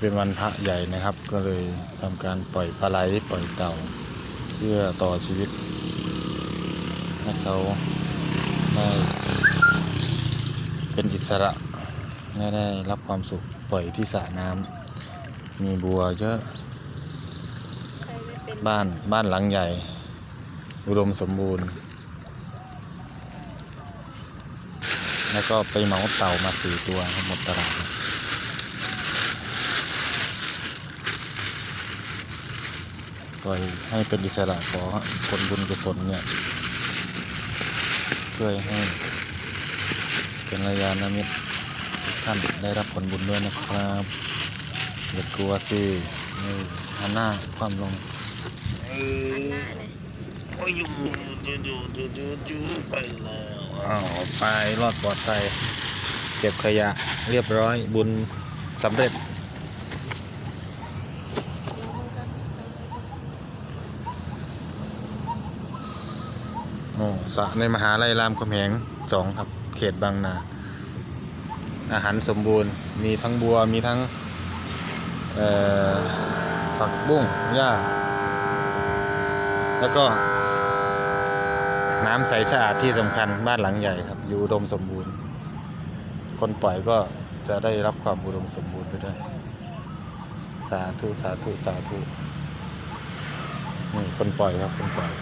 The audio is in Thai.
เป็นวันพระใหญ่นะครับ ก็เลยทำการปล่อยปลาไหลปล่อยเต่า เพื่อต่อชีวิตให้เขาได้เป็นอิสระและได้รับความสุขปล่อยที่สระน้ำมีบัวเยอะบ้านบ้านหลังใหญ่ อุดมสมบูรณ์ แล้วก็ไปเหมาเต่ามาสี่ตัวหมดตลาดเล่อยให้เป็นอิสระขอคนบุญกุศลเนี่ย ช่วยให้เป็นระยาณมิตรทุกท่านได้รับผลบุญด้วยนะครับอย่ากลัวสิหันหน้าความลงเลยโอ้ยอยู่อยู่อยู่อยู่อยู่อยู่ไปแล้วอ้าวไปรอดปลอดภัยเก็บขยะเรียบร้อยบุญสำเร็จ โอ้สระในมหาลัยรามคำแหงสองครับ เขตบางนา อาหารสมบูรณ์ มีทั้งบัว มีทั้งผักบุ้งหญ้า แล้วก็ น้ำใสสะอาดที่สำคัญบ้านหลังใหญ่ครับ อยู่อุดมสมบูรณ์ คนปล่อยก็จะได้รับความอุดมสมบูรณ์ไปด้วย สาธุ สาธุ สาธุนี่คนปล่อยครับ คนปล่อย